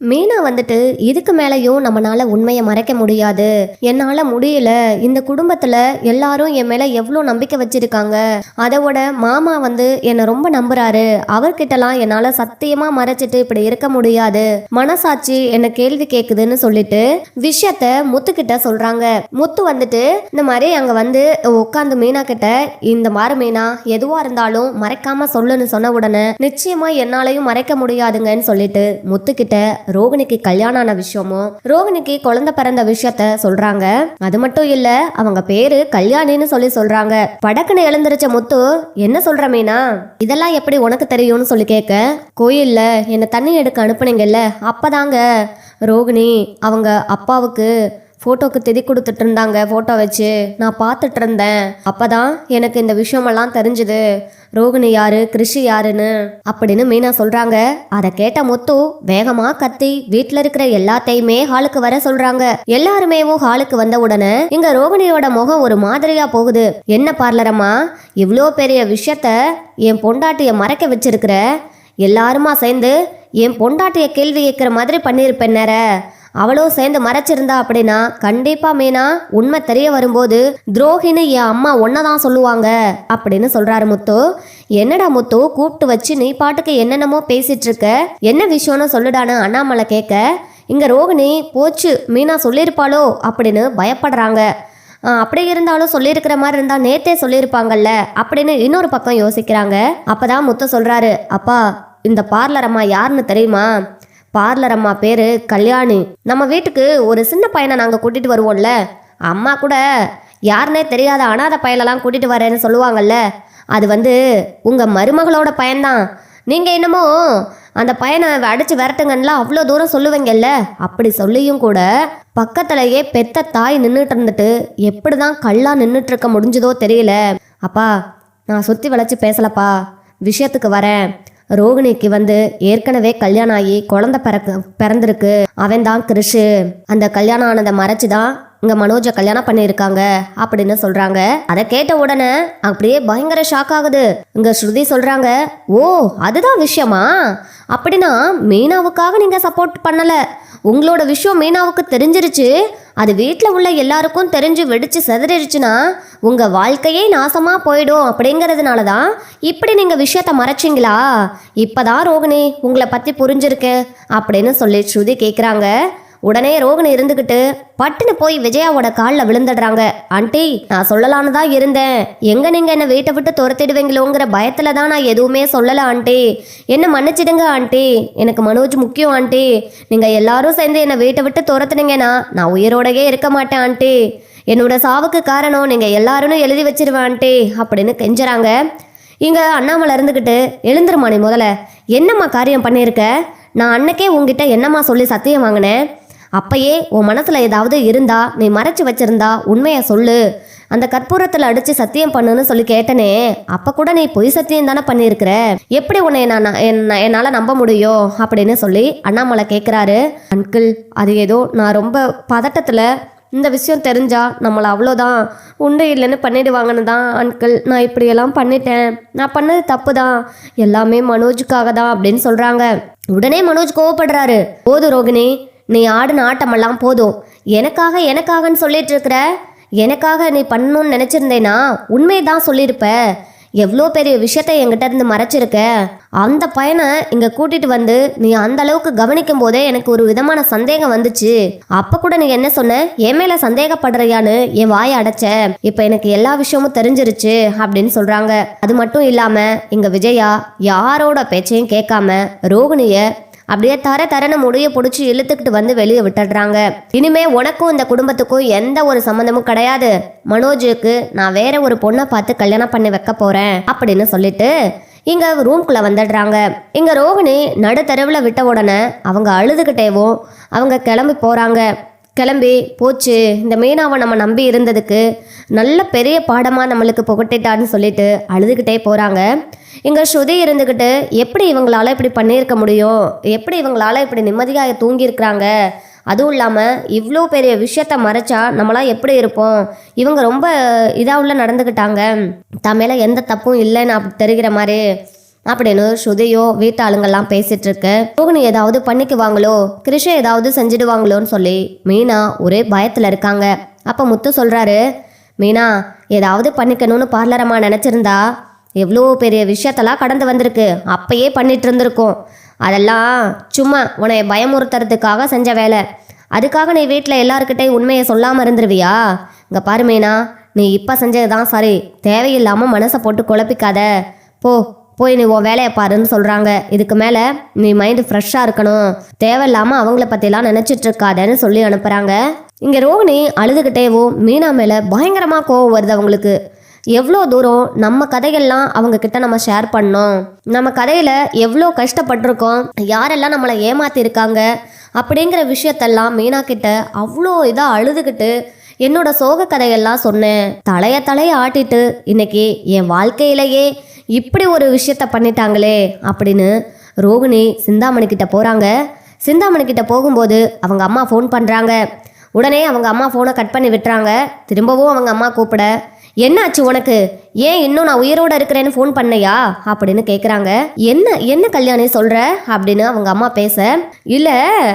மீனா வந்துட்டு இதுக்கு மேலேயும் நம்மளால உண்மையை மறைக்க முடியாது. என்னால் முடியல. இந்த குடும்பத்தில் எல்லாரும் என் மேலே எவ்வளோ நம்பிக்கை வச்சுருக்காங்க. அதோட மாமா வந்து என்னை ரொம்ப நம்புறாரு. அவர்கிட்டலாம் என்னால் சத்தியமாக மறைச்சிட்டு இப்படி இருக்க முடியாது. மனசாட்சி என்னை கேள்வி கேட்குதுன்னு சொல்லிட்டு விஷயத்த முத்துக்கிட்ட சொல்கிறாங்க முத்து வந்துட்டு இந்த மாதிரி அங்கே வந்து உட்காந்து மீனா கிட்ட இந்த மாதிரி மீனா எதுவாக இருந்தாலும் மறைக்காம சொல்லுன்னு சொன்ன உடனே நிச்சயமாக என்னாலையும் மறைக்க முடியாதுங்கன்னு சொல்லிட்டு முத்துக்கிட்ட ரோகிணிக்கு கல்யாணம் ஆன விஷயமும் ரோகிணிக்கு குழந்தை பிறந்த விஷயத்த சொல்றாங்க. அது மட்டும் இல்ல அவங்க பேரு கல்யாணின்னு சொல்லி சொல்றாங்க. படக்குன்னு எழுந்திருச்ச முத்து என்ன சொல்ற மீனா? இதெல்லாம் எப்படி உனக்கு தெரியும்னு சொல்லி கேட்க கோயில்ல என்ன தண்ணி எடுக்க அனுப்புனீங்கல்ல அப்பதாங்க. ரோகிணி அவங்க அப்பாவுக்கு ஃபோட்டோக்கு திதி கொடுத்துட்டு இருந்தாங்க ஃபோட்டோ வச்சு. நான் பார்த்துட்டு இருந்தேன் அப்பதான் எனக்கு இந்த விஷயமெல்லாம் தெரிஞ்சுது. ரோகிணி யாரு கிருஷி யாருன்னு. அப்படின்னு மீனா சொல்றாங்க. அதை கேட்ட முத்து வேகமா கத்தி வீட்டுல இருக்கிற எல்லாத்தையுமே ஹாலுக்கு வர சொல்றாங்க. எல்லாருமேவும் ஹாலுக்கு வந்த உடனே இங்க ரோகிணியோட முகம் ஒரு மாதிரியா போகுது. என்ன பார்லரம்மா? இவ்வளோ பெரிய விஷயத்த என் பொண்டாட்டிய மறைக்க வச்சிருக்கிற? எல்லாருமா சேர்ந்து என் பொண்டாட்டிய கேள்வி கேட்கிற மாதிரி பண்ணியிருப்பேன் நேர. அவளும் சேர்ந்து மறைச்சிருந்தா அப்படின்னா கண்டிப்பா மீனா உண்மை தெரிய வரும்போது துரோகின்னு என் அம்மா ஒன்னதான் சொல்லுவாங்க அப்படின்னு சொல்றாரு முத்து. என்னடா முத்து கூப்பிட்டு வச்சு நீ பாட்டுக்கு என்னென்னமோ பேசிட்டு இருக்க என்ன விஷயம்னு சொல்லுடான்னு அண்ணாமலை கேட்க இங்க ரோகிணி போச்சு மீனா சொல்லியிருப்பாளோ? அப்படின்னு பயப்படுறாங்க. அப்படி இருந்தாலும் சொல்லியிருக்கிற மாதிரி இருந்தா நேத்தே சொல்லியிருப்பாங்கல்ல? அப்படின்னு இன்னொரு பக்கம் யோசிக்கிறாங்க. அப்பதான் முத்து சொல்றாரு அப்பா இந்த பார்லர் அம்மா யாருன்னு தெரியுமா? பார்லர் அம்மா பேரு கல்யாணி. நம்ம வீட்டுக்கு ஒரு சின்ன பையனை நாங்கள் கூட்டிட்டு வருவோம்ல. அம்மா கூட யாருனே தெரியாத அனாத பையனெல்லாம் கூட்டிட்டு வரேன்னு சொல்லுவாங்கல்ல. அது வந்து உங்க மருமகளோட பையன்தான் நீங்க என்னமோ அந்த பையனை அடிச்சு விரட்டுங்கன்னுலாம் அவ்வளோ தூரம் சொல்லுவீங்கல்ல. அப்படி சொல்லியும் கூட பக்கத்துலயே பெத்த தாய் நின்றுட்டு இருந்துட்டு எப்படிதான் கல்லா நின்றுட்டு இருக்க முடிஞ்சதோ தெரியல. அப்பா நான் சுத்தி வளைச்சு பேசலப்பா. விஷயத்துக்கு வரேன். ரோகிணிக்கு வந்து ஏற்கனவே கல்யாணம் ஆகி குழந்தை பிறக்க பிறந்திருக்கு. அவன் தான் கிருஷு. அந்த கல்யாணம் ஆனதை மறைச்சு தான் இங்க மனோஜை கல்யாணம் பண்ணியிருக்காங்க அப்படின்னு சொல்றாங்க. அதை கேட்ட உடனே அப்படியே பயங்கர ஷாக் ஆகுது. இங்க ஸ்ருதி சொல்றாங்க ஓ அதுதான் விஷயமா? அப்படின்னா மீனாவுக்காக நீங்க சப்போர்ட் பண்ணல. உங்களோட விஷயம் மீனாவுக்கு தெரிஞ்சிருச்சு. அது வீட்டில் உள்ள எல்லாருக்கும் தெரிஞ்சு வெடிச்சு செதறிடுச்சுன்னா உங்கள் வாழ்க்கையே நாசமாக போயிடும் அப்படிங்கிறதுனால தான் இப்படி நீங்கள் விஷயத்த மறைச்சிங்களா? இப்போதான் ரோகிணி உங்களை பற்றி புரிஞ்சிருக்கு அப்படின்னு சொல்லி ஸ்ருதி கேட்குறாங்க உடனே ரோகன் இருந்துக்கிட்டு பட்டுன்னு போய் விஜயாவோட காலில் விழுந்துடுறாங்க. ஆண்டி நான் சொல்லலான்னு தான் இருந்தேன். எங்க நீங்க என்ன வீட்டை விட்டு துரத்திடுவீங்களோங்கிற பயத்துல தான் நான் எதுவுமே சொல்லல ஆண்டி. என்ன மன்னிச்சிடுங்க ஆண்டி. எனக்கு மனோஜ் முக்கியம் ஆண்டி. நீங்க எல்லாரும் சேர்ந்து என்னை வீட்டை விட்டு துரத்துனீங்கன்னா நான் உயிரோடயே இருக்க மாட்டேன் ஆண்டி. என்னோட சாவுக்கு காரணம் நீங்க எல்லாரும் எழுதி வச்சிருவேன் ஆண்டி அப்படின்னு கெஞ்சுறாங்க. இங்க அண்ணாமலை இருந்துக்கிட்டு எழுந்துருமா நீ முதல்ல. என்னம்மா காரியம் பண்ணியிருக்க? நான் அன்னைக்கே உங்ககிட்ட என்னம்மா சொல்லி சத்தியம் வாங்கினேன்? அப்பயே உன் மனசில் ஏதாவது இருந்தா நீ மறைச்சு வச்சிருந்தா உண்மையை சொல்லு. அந்த கற்பூரத்தில் அடித்து சத்தியம் பண்ணுன்னு சொல்லி கேட்டனே அப்போ கூட நீ பொய் சத்தியம் தானே பண்ணியிருக்கிற? எப்படி உன்னை நான் நான் என்ன- என்னால் நம்ப முடியும்? அப்படின்னு சொல்லி அண்ணாமலை கேட்குறாரு அன்கிள் அது ஏதோ நான் ரொம்ப பதட்டத்தில் இந்த விஷயம் தெரிஞ்சா நம்மளை அவ்வளோதான் உண்டு இல்லைன்னு பண்ணிடுவாங்கன்னு தான் அன்கிள் நான் இப்படியெல்லாம் பண்ணிட்டேன். நான் பண்ணது தப்பு தான் எல்லாமே மனோஜுக்காக தான் அப்படின்னு சொல்கிறாங்க உடனே மனோஜ் கோவப்படுறாரு. போது ரோகிணி நீ ஆடின ஆட்டமெல்லாம் போதும். எனக்காக எனக்காகன்னு சொல்லிட்டு இருக்கிற எனக்காக நீ பண்ணணும்னு நினச்சிருந்தேனா? உண்மையை தான் சொல்லியிருப்ப. எவ்வளோ பெரிய விஷயத்த என்கிட்ட இருந்து மறைச்சிருக்க? அந்த பையனை இங்க கூட்டிட்டு வந்து நீ அந்த அளவுக்கு கவனிக்கும் போதே எனக்கு ஒரு விதமான சந்தேகம் வந்துச்சு. அப்ப கூட நீ என்ன சொன்ன? என் மேல சந்தேகப்படுறியான்னு என் வாயை அடைச்ச. இப்ப எனக்கு எல்லா விஷயமும் தெரிஞ்சிருச்சு அப்படின்னு சொல்றாங்க. அது மட்டும் இல்லாம இங்க விஜயா யாரோட பேச்சையும் கேட்காம ரோகிணிய அப்படியே தர தரன முடிய பிடிச்சி இழுத்துக்கிட்டு வந்து வெளியே விட்டுடுறாங்க. இனிமே உனக்கும் இந்த குடும்பத்துக்கும் எந்த ஒரு சம்மந்தமும் கிடையாது. மனோஜுக்கு நான் வேற ஒரு பொண்ணை பார்த்து கல்யாணம் பண்ணி வைக்க போறேன் அப்படின்னு சொல்லிட்டு இங்க ரூம்குள்ள வந்துடுறாங்க. இங்க ரோகிணி நடுத்தெருவில் விட்ட உடனே அவங்க அழுதுகிட்டேவும் அவங்க கிளம்பி போறாங்க. கிளம்பி போச்சு. இந்த மீனாவை நம்ம நம்பி இருந்ததுக்கு நல்ல பெரிய பாடமாக நம்மளுக்கு புகட்டிட்டான்னு சொல்லிட்டு அழுதுகிட்டே போகிறாங்க இங்கே ஸ்ருதி இருந்துக்கிட்டு எப்படி இவங்களால இப்படி பண்ணியிருக்க முடியும்? எப்படி இவங்களால இப்படி நிம்மதியாக தூங்கியிருக்கிறாங்க? அதுவும் இல்லாமல் இவ்வளோ பெரிய விஷயத்த மறைச்சா நம்மளாம் எப்படி இருப்போம்? இவங்க ரொம்ப இதாக உள்ள நடந்துக்கிட்டாங்க தன் மேலே எந்த தப்பும் இல்லைன்னு அப்படி தெரிகிற மாதிரி அப்படின்னு ஸ்ருதியோ வீட்டு ஆளுங்கெல்லாம் பேசிட்டு இருக்கு ரோகிணி ஏதாவது பண்ணிக்குவாங்களோ கிருஷ ஏதாவது செஞ்சிடுவாங்களோன்னு சொல்லி மீனா ஒரே பயத்துல இருக்காங்க. அப்ப முத்து சொல்றாரு மீனா ஏதாவது பண்ணிக்கணும்னு பார்லரமா நினைச்சிருந்தா எவ்வளோ பெரிய விஷயத்தெல்லாம் கடந்து வந்திருக்கு. அப்பயே பண்ணிட்டு இருந்திருக்கோம். அதெல்லாம் சும்மா உன்னை பயமுறுத்துறதுக்காக செஞ்ச வேலை. அதுக்காக நீ வீட்டில் எல்லாருக்கிட்டையும் உண்மையை சொல்லாமல் இருந்துருவியா? இங்கே பாரு மீனா நீ இப்போ செஞ்சது தான் சரி. தேவையில்லாமல் மனசை போட்டு குழப்பிக்காத. போ போய் நீ உன் வேலையை பாருன்னு சொல்கிறாங்க இதுக்கு மேலே நீ மைண்டு ஃப்ரெஷ்ஷாக இருக்கணும். தேவையில்லாமல் அவங்கள பற்றிலாம் நினச்சிட்டு இருக்காதன்னு சொல்லி அனுப்புகிறாங்க இங்கே ரோஹிணி அழுதுகிட்டேவோ மீனா மேலே பயங்கரமாக கோவம் வருது அவங்களுக்கு. எவ்வளோ தூரம் நம்ம கதைகள்லாம் அவங்க கிட்ட நம்ம ஷேர் பண்ணோம். நம்ம கதையில எவ்வளோ கஷ்டப்பட்டிருக்கோம். யாரெல்லாம் நம்மளை ஏமாத்திருக்காங்க அப்படிங்கிற விஷயத்தெல்லாம் மீனா கிட்ட அவ்வளோ இதாக அழுதுகிட்டு என்னோட சோக கதையெல்லாம் சொன்னேன். தலைய தலைய ஆட்டிட்டு இன்னைக்கு என் வாழ்க்கையிலேயே இப்படி ஒரு விஷயத்த பண்ணிட்டாங்களே அப்படின்னு ரோகிணி சிந்தாமணி கிட்ட சிந்தாமணிக்கிட்ட சிந்தாமணி கிட்ட போகும்போது அவங்க அம்மா ஃபோன் பண்ணுறாங்க உடனே அவங்க அம்மா ஃபோனை கட் பண்ணி விட்டுறாங்க. திரும்பவும் அவங்க அம்மா கூப்பிட என்னாச்சு உனக்கு? ஏன் இன்னும் நான் உயிரோட இருக்கிறேன்னு ஃபோன் பண்ணையா? அப்படின்னு கேட்குறாங்க என்ன என்ன கல்யாணி சொல்கிற அப்படின்னு அவங்க அம்மா பேச இல்லை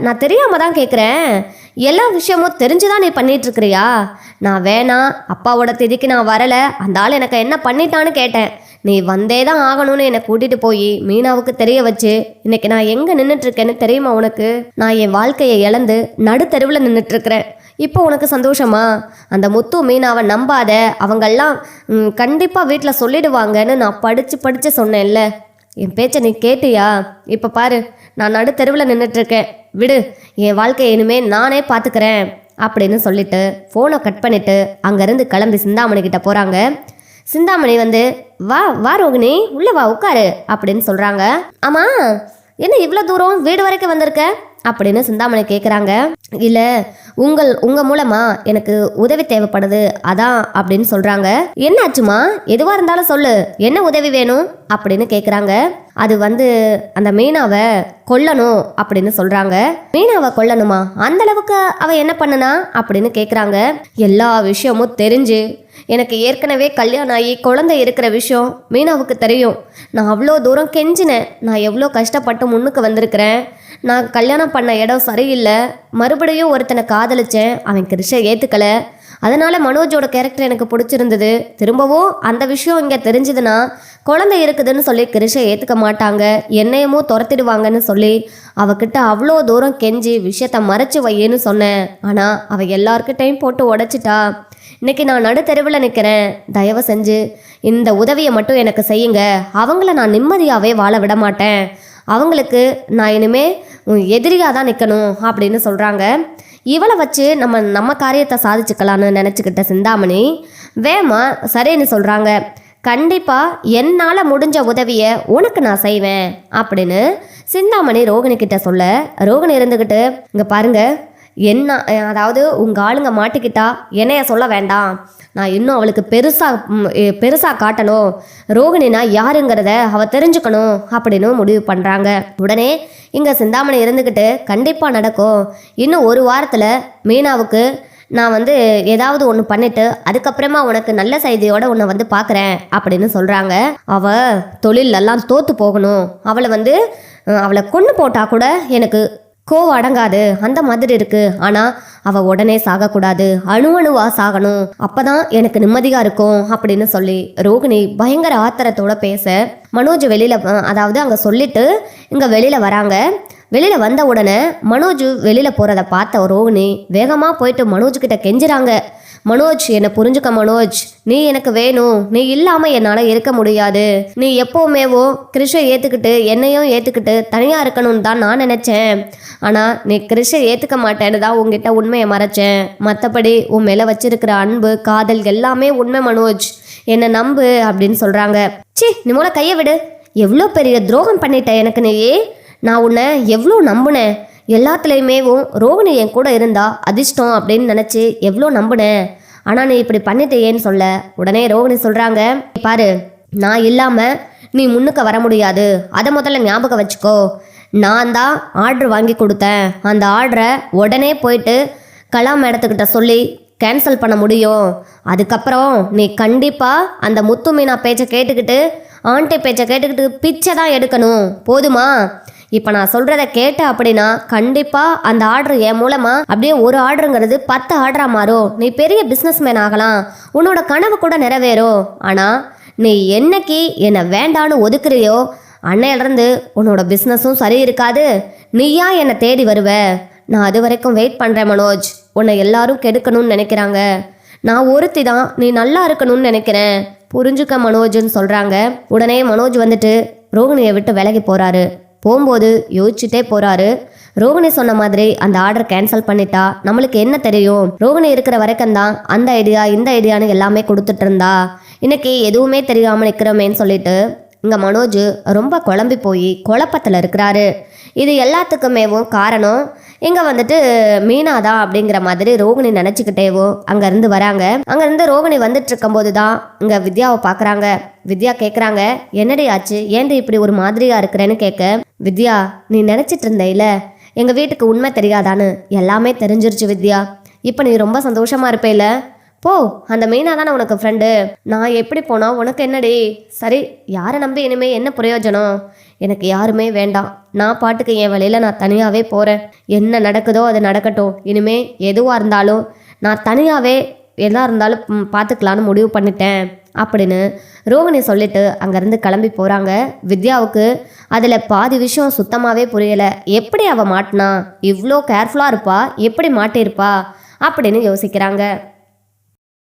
நான் தெரியாமல் தான் கேட்குறேன் எல்லா விஷயமும் தெரிஞ்சுதான் நீ பண்ணிட்டு இருக்கிறியா நான் வேணாம் அப்பாவோட திதிக்கு நான் வரலை. அந்த ஆள் எனக்கு என்ன பண்ணிட்டான்னு கேட்டேன். நீ வந்தே தான் ஆகணும்னு என்னை கூட்டிட்டு போய் மீனாவுக்கு தெரிய வச்சு இன்னைக்கு நான் எங்க நின்றுட்டு இருக்கேன்னு தெரியுமா உனக்கு? நான் என் வாழ்க்கையை இழந்து நடுத்தெருவில் நின்றுட்டு இருக்கிறேன் இப்போ உனக்கு சந்தோஷமா? அந்த முத்து மீனாவை நம்பாத அவங்கெல்லாம் கண்டிப்பாக வீட்டில் சொல்லிடுவாங்கன்னு நான் படித்து படித்து சொன்னேன்ல. என் பேச்சை நீ கேட்டியா? இப்போ பாரு நான் நடுத்தெருவில் நின்றுட்டு இருக்கேன் விடு என் வாழ்க்கையை இனிமே நானே பார்த்துக்கிறேன் அப்படின்னு சொல்லிட்டு ஃபோனை கட் பண்ணிவிட்டு அங்கேருந்து கிளம்பி சிந்தாமணி கிட்ட போகிறாங்க சிந்தாமணி வந்து வா வா ரோகிணி உள்ள வா உட்காரு அப்படின்னு சொல்றாங்க. ஆமா என்ன இவ்வளோ தூரம் வீடு வரைக்கும் வந்திருக்க? அப்படின்னு சிந்தாமணி கேட்குறாங்க இல்லை உங்கள் உங்கள் மூலமா எனக்கு உதவி தேவைப்படுது அதான் அப்படின்னு சொல்கிறாங்க என்னாச்சுமா எதுவாக இருந்தாலும் சொல்லு என்ன உதவி வேணும்? அப்படின்னு கேட்குறாங்க அது வந்து அந்த மீனாவை கொல்லணும் அப்படின்னு சொல்கிறாங்க மீனாவை கொல்லணுமா? அந்த அளவுக்கு அவ என்ன பண்ணுனா? அப்படின்னு கேட்குறாங்க எல்லா விஷயமும் தெரிஞ்சு எனக்கு ஏற்கனவே கல்யாணம் ஆகி குழந்தை இருக்கிற விஷயம் மீனாவுக்கு தெரியும். நான் அவ்வளோ தூரம் கெஞ்சினேன். நான் எவ்வளோ கஷ்டப்பட்டு முன்னுக்கு வந்திருக்கிறேன். நான் கல்யாணம் பண்ண இடம் சரியில்லை. மறுபடியும் ஒருத்தனை காதலிச்சேன். அவன் கிருஷை ஏற்றுக்கல அதனால் மனோஜோட கேரக்டர் எனக்கு பிடிச்சிருந்தது. திரும்பவும் அந்த விஷயம் இங்கே தெரிஞ்சதுன்னா குழந்தை இருக்குதுன்னு சொல்லி கிருஷை ஏற்றுக்க மாட்டாங்க. என்னையமோ துரத்திடுவாங்கன்னு சொல்லி அவகிட்ட அவ்வளோ தூரம் கெஞ்சி விஷயத்த மறைச்சு வையேன்னு சொன்னேன். ஆனால் அவள் எல்லார்கிட்டையும் போட்டு உடைச்சிட்டா. இன்னைக்கு நான் நடுத்தெருவில் நிற்கிறேன் தயவு செஞ்சு இந்த உதவியை மட்டும் எனக்கு செய்யுங்க. அவங்கள நான் நிம்மதியாகவே வாழ விட மாட்டேன். அவங்களுக்கு நான் இனிமே எதிரியாக தான் நிற்கணும் அப்படின்னு சொல்கிறாங்க இவளை வச்சு நம்ம நம்ம காரியத்தை சாதிச்சுக்கலான்னு நினச்சிக்கிட்ட சிந்தாமணி வேமா சரின்னு சொல்கிறாங்க கண்டிப்பாக என்னால் முடிஞ்ச உதவியை உனக்கு நான் செய்வேன். அப்படின்னு சிந்தாமணி ரோகிணி கிட்ட சொல்ல ரோகிணி இருந்துக்கிட்டு இங்கே பாருங்கள் என்ன அதாவது உங்கள் ஆளுங்க மாட்டிக்கிட்டா என்னைய சொல்ல வேண்டாம். நான் இன்னும் அவளுக்கு பெருசாக பெருசாக காட்டணும். ரோகிணினா யாருங்கிறத அவ தெரிஞ்சுக்கணும் அப்படின்னு முடிவு பண்ணுறாங்க உடனே இங்கே சிந்தாமணி இருந்துக்கிட்டு கண்டிப்பாக நடக்கும். இன்னும் ஒரு வாரத்தில் மீனாவுக்கு நான் வந்து ஏதாவது ஒன்று பண்ணிட்டு அதுக்கப்புறமா உனக்கு நல்ல செய்தியோட உன்னை வந்து பார்க்குறேன் அப்படின்னு சொல்கிறாங்க அவள் தொழிலெல்லாம் தோற்று போகணும். அவளை வந்து அவளை கொண்டு போட்டால் கூட எனக்கு கோவம் அடங்காது. அந்த மாதிரி இருக்கு. ஆனா அவ உடனே சாகக்கூடாது. அணு அணுவா சாகணும். அப்பதான் எனக்கு நிம்மதியா இருக்கும் அப்படின்னு சொல்லி ரோகிணி பயங்கர ஆத்திரத்தோட பேச மனோஜ் வெளியில அதாவது அங்க சொல்லிட்டு இங்க வெளியில வராங்க. வெளியில வந்த உடனே மனோஜ் வெளியில போறத பார்த்த ரோஹினி வேகமா போயிட்டு மனோஜ் கிட்ட கெஞ்சுறாங்க. மனோஜ் என்னை புரிஞ்சுக்க மனோஜ். நீ எனக்கு வேணும். நீ இல்லாம என்னால இருக்க முடியாது. நீ எப்பவுமேவோ கிருஷை ஏத்துக்கிட்டு என்னையும் ஏத்துக்கிட்டு தனியா இருக்கணும்னு தான் நான் நினைச்சேன். ஆனா நீ கிருஷை ஏத்துக்க மாட்டேன்னு தான் உங்ககிட்ட உண்மையை மறைச்சேன். மற்றபடி உன் மேல வச்சிருக்கிற அன்பு காதல் எல்லாமே உண்மை மனோஜ். என்னை நம்பு அப்படின்னு சொல்றாங்க. சி நீ மூல கையை விடு. எவ்வளோ பெரிய துரோகம் பண்ணிட்ட எனக்கு நீயே நான் உன்னை எவ்வளோ நம்பினேன்? எல்லாத்துலேயுமேவும் ரோகிணி என் கூட இருந்தா அதிர்ஷ்டம் அப்படின்னு நினச்சி எவ்வளோ நம்பினேன்? ஆனால் நீ இப்படி பண்ணிட்டேன்னு சொல்ல. உடனே ரோகிணி சொல்கிறாங்க பாரு நான் இல்லாமல் நீ முன்னுக்கு வர முடியாது. அதை முதல்ல ஞாபகம் வச்சுக்கோ. நான் தான் ஆர்டர் வாங்கி கொடுத்தேன். அந்த ஆர்டரை உடனே போயிட்டு கலாம் மேடத்துக்கிட்ட சொல்லி கேன்சல் பண்ண முடியும். அதுக்கப்புறம் நீ கண்டிப்பாக அந்த முத்து மீனா பேச்சை கேட்டுக்கிட்டு ஆண்டி பேச்சை கேட்டுக்கிட்டு பிச்சை தான் எடுக்கணும். போதுமா? இப்போ நான் சொல்கிறத கேட்ட அப்படின்னா கண்டிப்பாக அந்த ஆர்டர் என் மூலமாக அப்படியே ஒரு ஆர்டருங்கிறது பத்து ஆர்டராக மாறும். நீ பெரிய பிஸ்னஸ்மேன் ஆகலாம். உன்னோட கனவு கூட நிறைவேறும். ஆனால் நீ என்னைக்கு என்னை வேண்டான்னு ஒதுக்குறியோ அன்னையிலிருந்து உன்னோட பிஸ்னஸும் சரி இருக்காது. நீயா என்னை தேடி வருவ. நான் அது வரைக்கும் வெயிட் பண்ணுறேன் மனோஜ். உன்னை எல்லாரும் கெடுக்கணும்னு நினைக்கிறாங்க. நான் ஒருத்தி தான். நீ நல்லா இருக்கணும்னு நினைக்கிறேன். புரிஞ்சுக்க மனோஜ்னு சொல்கிறாங்க உடனே மனோஜ் வந்துட்டு ரோகிணியை விட்டு விலகி போகிறாரு போகும்போது யோசிச்சுட்டே போகிறாரு ரோகிணி சொன்ன மாதிரி அந்த ஆர்டர் கேன்சல் பண்ணிட்டா நம்மளுக்கு என்ன தெரியும்? ரோகிணி இருக்கிற வரைக்கும் தான் அந்த ஐடியா இந்த ஐடியான்னு எல்லாமே கொடுத்துட்டு இருந்தா. இன்னைக்கு எதுவுமே தெரியாமல் நிற்கிறோமேன்னு சொல்லிட்டு இங்கே மனோஜ் ரொம்ப குழம்பி போய் குழப்பத்தில் இருக்கிறாரு. இது எல்லாத்துக்குமேவும் காரணம் இங்கே வந்துட்டு மீனா தான் அப்படிங்கிற மாதிரி ரோகிணி நினச்சிக்கிட்டேவோ அங்கேருந்து வராங்க. அங்கேருந்து ரோகிணி வந்துட்டு இருக்கும்போது தான் இங்கே வித்யாவை பார்க்குறாங்க வித்யா கேட்குறாங்க என்னடி ஆச்சு? ஏன்டி இப்படி ஒரு மாதிரியா இருக்கிறேன்னு கேட்க வித்யா நீ நினச்சிட்டு இருந்தேல எங்கள் வீட்டுக்கு உண்மை தெரியாதான்னு எல்லாமே தெரிஞ்சிருச்சு வித்யா. இப்போ நீ ரொம்ப சந்தோஷமா இருப்பேல போ அந்த மீனா தானே உனக்கு ஃப்ரெண்டு நான் எப்படி போனா உனக்கு என்னடி? சரி யாரை நம்பி இனிமே என்ன பிரயோஜனம்? எனக்கு யாருமே வேண்டாம். நான் பாட்டுக்கு என் வழியில் நான் தனியாகவே போகிறேன் என்ன நடக்குதோ அது நடக்கட்டும். இனிமே எதுவாக இருந்தாலும் நான் தனியாகவே எதா இருந்தாலும் பார்த்துக்கலான்னு முடிவு பண்ணிட்டேன். அப்படின்னு ரோகிணி சொல்லிட்டு அங்கேருந்து கிளம்பி போகிறாங்க வித்யாவுக்கு அதில் பாதி விஷயம் சுத்தமாகவே புரியலை. எப்படி அவள் மாட்டினா? இவ்வளோ கேர்ஃபுல்லாக இருப்பா? எப்படி மாட்டியிருப்பா? அப்படின்னு யோசிக்கிறாங்க.